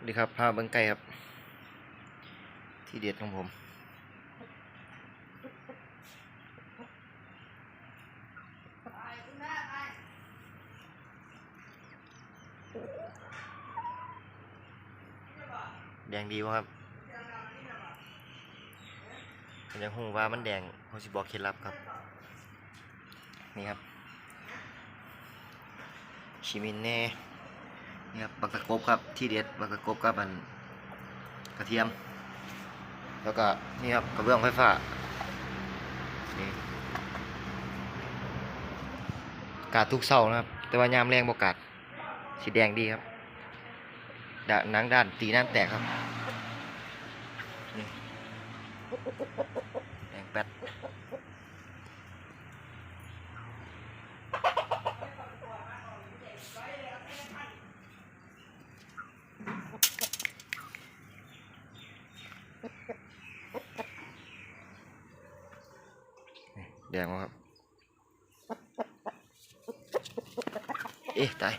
สวัสดีครับพาเบิ้งไก่ครับ ที่เด็ดของผมแดงดีวะครับผมยังหูว่ามันแดงผมสิบอกเคล็ดลับครับ นี่ครับ ชิมินเน่ นี่ครับบักตะกบครับที่เด็ดบักตะกบกับมันกระเทียม แล้วก็นี่ครับกระเบื้องไฟฟ้านี่กาดทุกเสานะครับ แต่ว่ายามแรงบกาดสีแดงดีครับดาหนังด้านตีน้ำแตกครับนี่แดงแป๊ด แดงวะครับ เอ๊ะตาย